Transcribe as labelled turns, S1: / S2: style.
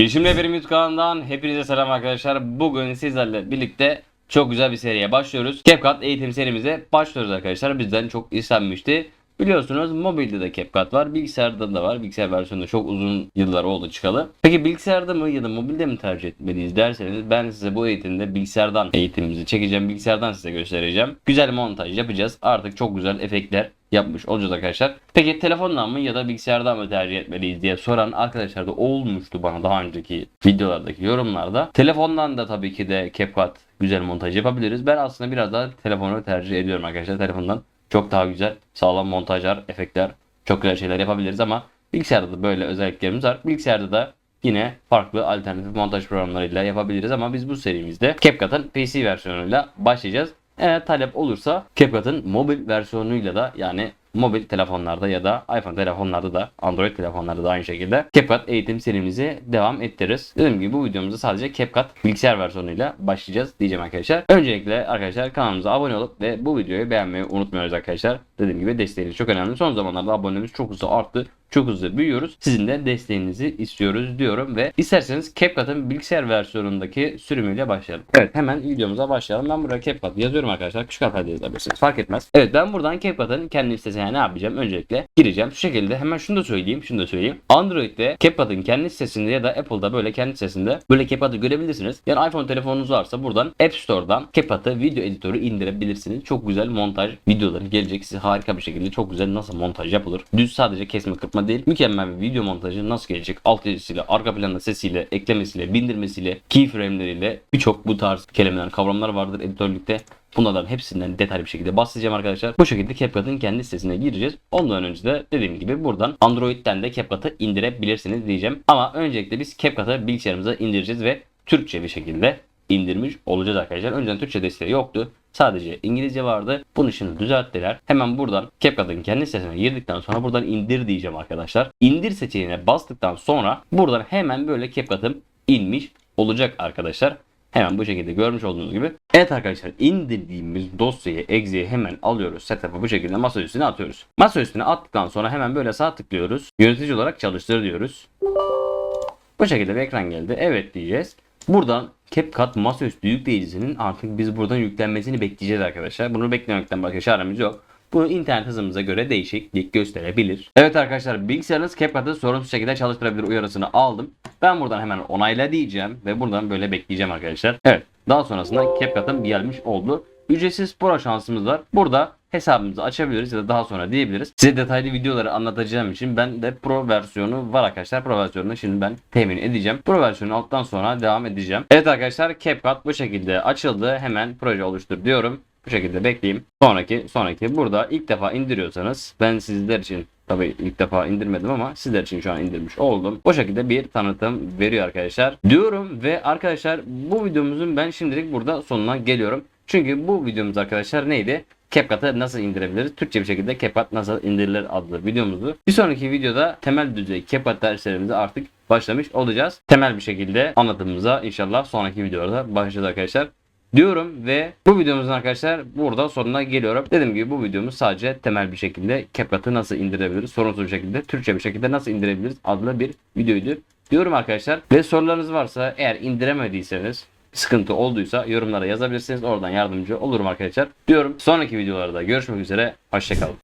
S1: Bilişim Rehberim YouTube kanalından hepinize selam arkadaşlar. Bugün sizlerle birlikte çok güzel bir seriye başlıyoruz. CapCut eğitim serimize başlıyoruz arkadaşlar. Bizden çok istenmişti. Biliyorsunuz mobilde de CapCut var, bilgisayarda da var. Bilgisayar versiyonu çok uzun yıllar oldu çıkalı. Peki bilgisayarda mı ya da mobilde mi tercih etmeliyiz derseniz ben size bu eğitimde bilgisayardan eğitimimizi çekeceğim. Bilgisayardan size göstereceğim. Güzel montaj yapacağız. Artık çok güzel efektler yapmış olacağız arkadaşlar. Peki telefondan mı ya da bilgisayardan mı tercih etmeliyiz diye soran arkadaşlar da olmuştu bana daha önceki videolardaki yorumlarda. Telefondan da tabii ki de CapCut güzel montaj yapabiliriz. Ben aslında biraz daha telefonu tercih ediyorum arkadaşlar. Telefondan çok daha güzel sağlam montajlar, efektler, çok güzel şeyler yapabiliriz ama bilgisayarda da böyle özelliklerimiz var. Bilgisayarda da yine farklı alternatif montaj programlarıyla yapabiliriz ama biz bu serimizde CapCut'ın PC versiyonuyla başlayacağız. Eğer talep olursa CapCut'ın mobil versiyonuyla da yani mobil telefonlarda ya da iPhone telefonlarda da Android telefonlarda da aynı şekilde CapCut eğitim serimizi devam ettiririz. Dediğim gibi bu videomuzda sadece CapCut bilgisayar versiyonuyla başlayacağız diyeceğim arkadaşlar. Öncelikle arkadaşlar kanalımıza abone olup ve bu videoyu beğenmeyi unutmuyoruz arkadaşlar. Dediğim gibi desteğiniz çok önemli. Son zamanlarda abonemiz çok hızlı arttı. Çok hızlı büyüyoruz. Sizin de desteğinizi istiyoruz diyorum ve isterseniz CapCut'ın bilgisayar versiyonundaki sürümüyle başlayalım. Evet hemen videomuza başlayalım. Ben buraya CapCut yazıyorum arkadaşlar. Küçük harflerle yazabilirsiniz. Fark etmez. Evet ben buradan CapCut'ın kendi sitesine ne yapacağım? Öncelikle gireceğim. Şu şekilde hemen şunu da söyleyeyim. Şunu da söyleyeyim. Android'de CapCut'ın kendi sitesinde ya da Apple'da böyle kendi sitesinde böyle CapCut'ı görebilirsiniz. Yani iPhone telefonunuz varsa buradan App Store'dan CapCut'ı video editörü indirebilirsiniz. Çok güzel montaj videoları gelecek. Size harika bir şekilde çok güzel nasıl montaj yapılır. Düz sadece kesme kırpma değil. Mükemmel bir video montajı nasıl gelecek? Alt yazısıyla, arka planda sesiyle, eklemesiyle, bindirmesiyle, keyframe'leriyle birçok bu tarz kelimeler, kavramlar vardır editörlükte. Bunlardan hepsinden detaylı bir şekilde bahsedeceğim arkadaşlar. Bu şekilde CapCut'ın kendi sitesine gireceğiz. Ondan önce de dediğim gibi buradan Android'den de CapCut'ı indirebilirsiniz diyeceğim. Ama öncelikle biz CapCut'ı bilgisayarımıza indireceğiz ve Türkçe bir şekilde indirmiş olacağız arkadaşlar. Önceden Türkçe desteği yoktu. Sadece İngilizce vardı. Bunun için düzelttiler. Hemen buradan CapCut'ın kendi sitesine girdikten sonra buradan indir diyeceğim arkadaşlar. İndir seçeneğine bastıktan sonra buradan hemen böyle CapCut'ım inmiş olacak arkadaşlar. Hemen bu şekilde görmüş olduğunuz gibi. Evet arkadaşlar indirdiğimiz dosyayı exe'ye hemen alıyoruz. Setup'ı bu şekilde masa üstüne atıyoruz. Masa üstüne attıktan sonra hemen böyle sağ tıklıyoruz. Yönetici olarak çalıştır diyoruz. Bu şekilde bir ekran geldi. Evet diyeceğiz. Buradan CapCut masaüstü yükleyicisinin artık biz buradan yüklenmesini bekleyeceğiz arkadaşlar. Bunu beklemekten başka çaremiz yok. Bu internet hızımıza göre değişiklik gösterebilir. Evet arkadaşlar bilgisayarınız CapCut'ı sorunsuz şekilde çalıştırabilir uyarısını aldım. Ben buradan hemen onayla diyeceğim ve buradan böyle bekleyeceğim arkadaşlar. Evet daha sonrasında CapCut'ım gelmiş oldu. Ücretsiz pro şansımız var. Burada hesabımızı açabiliriz ya da daha sonra diyebiliriz. Size detaylı videoları anlatacağım için ben de pro versiyonu var arkadaşlar. Pro versiyonunu şimdi ben temin edeceğim. Pro versiyonu alttan sonra devam edeceğim. Evet arkadaşlar CapCut bu şekilde açıldı. Hemen proje oluştur diyorum. Bu şekilde bekleyeyim. Sonraki sonraki burada ilk defa indiriyorsanız ben sizler için Tabii ilk defa indirmedim ama sizler için şu an indirmiş oldum. O şekilde bir tanıtım veriyor arkadaşlar. Diyorum ve arkadaşlar bu videomuzun ben şimdilik burada sonuna geliyorum. Çünkü bu videomuz arkadaşlar neydi? CapCut'ı nasıl indirebiliriz? Türkçe bir şekilde CapCut nasıl indirilir adlı videomuzdu. Bir sonraki videoda temel düzey CapCut derslerimizi artık başlamış olacağız. Temel bir şekilde anlatımımıza inşallah sonraki videolarda başlayacağız arkadaşlar diyorum ve bu videomuzun arkadaşlar burada sonuna geliyorum. Dediğim gibi bu videomuz sadece temel bir şekilde CapCut'ı nasıl indirebiliriz sorunsuz bir şekilde Türkçe bir şekilde nasıl indirebiliriz adlı bir videoydu. Diyorum arkadaşlar ve sorularınız varsa eğer indiremediyseniz sıkıntı olduysa yorumlara yazabilirsiniz. Oradan yardımcı olurum arkadaşlar. Diyorum sonraki videolarda görüşmek üzere. Hoşçakalın.